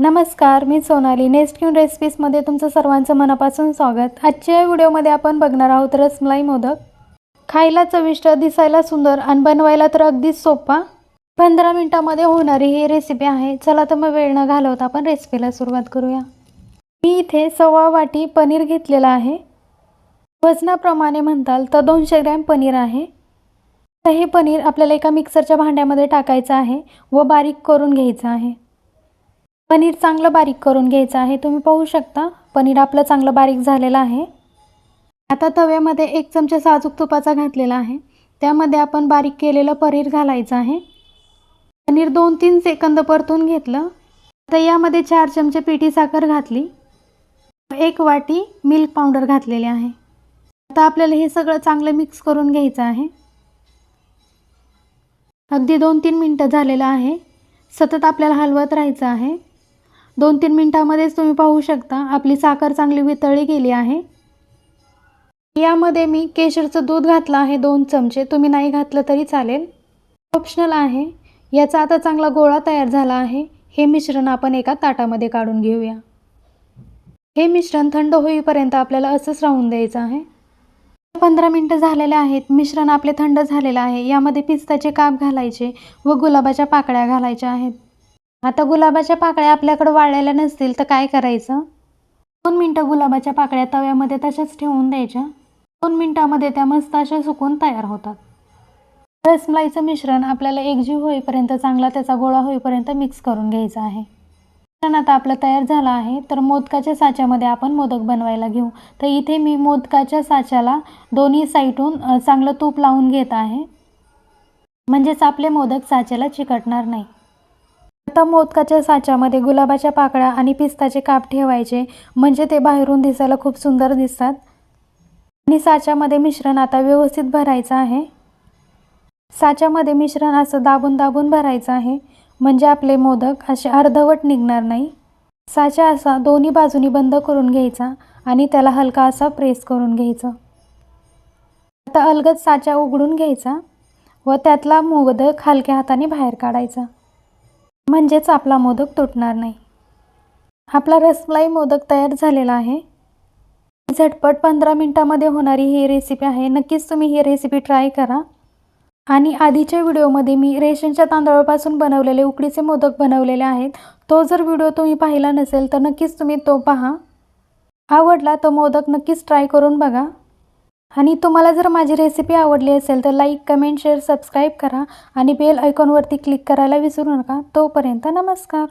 नमस्कार मी सोनाली. नेक्स्ट क्यून रेसिपीजमध्ये तुमचं सर्वांचं मनापासून स्वागत. आजच्या व्हिडिओमध्ये आपण बघणार आहोत रसमलाई मोदक. खायला चविष्ट दिसायला सुंदर आणि बनवायला तर अगदीच सोपा. पंधरा मिनटामध्ये होणारी ही रेसिपी आहे. चला तर मग वेळ न घालवता आपण रेसिपीला सुरुवात करूया. मी इथे सव्वा वाटी पनीर घेतलेलं आहे. वजनाप्रमाणे म्हणताल तर दोनशे ग्रॅम पनीर आहे. तर हे पनीर आपल्याला एका मिक्सरच्या भांड्यामध्ये टाकायचं आहे व बारीक करून घ्यायचं आहे. पनीर चांगलं बारीक करून घ्यायचं आहे. तुम्ही पाहू शकता पनीर आपलं चांगलं बारीक झालेलं आहे. आता तव्यामध्ये एक चमचा साजूक तुपाचा घातलेला आहे. त्यामध्ये आपण बारीक केलेलं पनीर घालायचं आहे. पनीर दोन तीन सेकंद परतून घेतलं. आता यामध्ये चार चमचे पिठी साखर घातली. एक वाटी मिल्क पावडर घातलेले आहे. आता आपल्याला हे सगळं चांगलं मिक्स करून घ्यायचं आहे. अगदी दोन तीन मिनटं झालेलं आहे. सतत आपल्याला हलवत राहायचं आहे. दोन तीन मिनटामध्येच तुम्ही पाहू शकता. आपली साखर चांगली वितळली गेली आहे. यामध्ये मी केशरचं दूध घातलं आहे दोन चमचे. तुम्ही नाही घातलं तरी चालेल. ऑप्शनल आहे. याचा आता चांगला गोळा तयार झाला आहे. हे मिश्रण आपण एका ताटामध्ये काढून घेऊया. हे मिश्रण थंड होईपर्यंत आपल्याला असंच राहून द्यायचं आहे. पंधरा मिनटं झालेले आहेत. मिश्रण आपले थंड झालेलं आहे. यामध्ये पिस्ताचे काप घालायचे व गुलाबाच्या पाकळ्या घालायच्या आहेत. आता गुलाबाच्या पाकळ्या आपल्याकडे वाळलेल्या नसतील तर काय करायचं? दोन मिनटं गुलाबाच्या पाकळ्या तव्यामध्ये तशाच ठेवून द्यायच्या. दोन मिनटामध्ये त्या मस्त अशा सुकून तयार होतात. रसमलाईचं मिश्रण आपल्याला एकजीव होईपर्यंत चांगला त्याचा गोळा होईपर्यंत मिक्स करून घ्यायचा आहे. मिश्रण आता आपलं तयार झालं आहे तर मोदकाच्या साच्यामध्ये आपण मोदक बनवायला घेऊ. तर इथे मी मोदकाच्या साच्याला दोन्ही साईडून चांगलं तूप लावून घेत आहे. म्हणजेच आपले मोदक साच्याला चिकटणार नाही. आता मोदकाच्या साच्यामध्ये गुलाबाच्या पाकळ्या आणि पिस्ताचे काप ठेवायचे म्हणजे ते बाहेरून दिसायला खूप सुंदर दिसतात. आणि साच्यामध्ये मिश्रण आता व्यवस्थित भरायचं आहे. साच्यामध्ये मिश्रण असं दाबून दाबून भरायचं आहे म्हणजे आपले मोदक असे अर्धवट निघणार नाही. साचा असा दोन्ही बाजूनी बंद करून घ्यायचा आणि त्याला हलका असा प्रेस करून घ्यायचं. आता अलगद साचा उघडून घ्यायचा व त्यातला मोदक हलक्या हाताने बाहेर काढायचा. म्हणजेच आपला मोदक तुटणार नाही. आपला रसमलाई मोदक तयार झालेला आहे. झटपट पंधरा मिनटामध्ये होणारी ही रेसिपी आहे. नक्कीच तुम्ही ही रेसिपी ट्राय करा. आणि आधीच्या व्हिडिओमध्ये मी रेशनच्या तांदळापासून बनवलेले उकडीचे मोदक बनवलेले आहेत. तो जर व्हिडिओ तुम्ही पाहिला नसेल तर नक्कीच तुम्ही तो पहा. आवडला तर मोदक नक्कीच ट्राय करून बघा. आणि तुम्हाला जर माझी रेसिपी आवडली असेल तर लाईक कमेंट शेअर सबस्क्राईब करा आणि बेल आयकॉनवरती क्लिक करायला विसरू नका. तोपर्यंत नमस्कार.